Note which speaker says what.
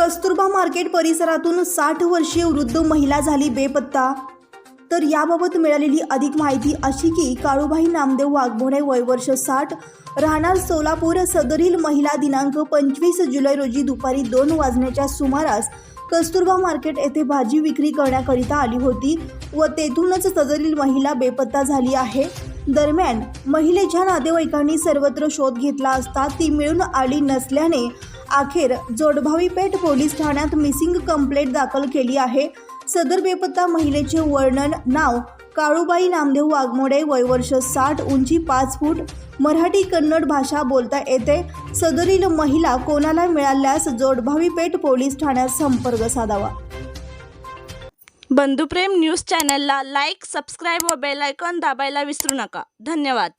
Speaker 1: Kasturba market परिसरातून साठ वर्षीय वृद्ध महिला झाली बेपत्ता. तर याबाबत मिळालेली अधिक माहिती अशी की काळूबाई नामदेव वाघमोडे वय वर्ष साठ राहणार सोलापूर सदरील महिला दिनांक पंचवीस जुलै रोजी दुपारी दोन वाजण्याच्या सुमारास कस्तुरबा मार्केट येथे भाजी विक्री करण्याकरिता आली होती व तेथूनच सदरील महिला बेपत्ता झाली आहे. दरम्यान महिलेच्या नातेवाईकांनी सर्वत्र शोध घेतला असता ती मिळून आली नसल्याने अखेर जोडभावी पेठ पोलीस ठाण्यात मिसिंग कंप्लेंट दाखल केली आहे. सदर बेपत्ता महिलेचे वर्णन नाव काळूबाई नामदेव वाघमोडे वय वर्ष साठ उंची पाच फूट मराठी कन्नड भाषा बोलता येते. सदरील महिला कोणाला मिळाल्यास जोडभावी पेठ पोलीस ठाण्यात संपर्क साधावा.
Speaker 2: बंधुप्रेम न्यूज चॅनलला लाईक सबस्क्राईब व बेल आयकॉन दाबायला विसरू नका. धन्यवाद.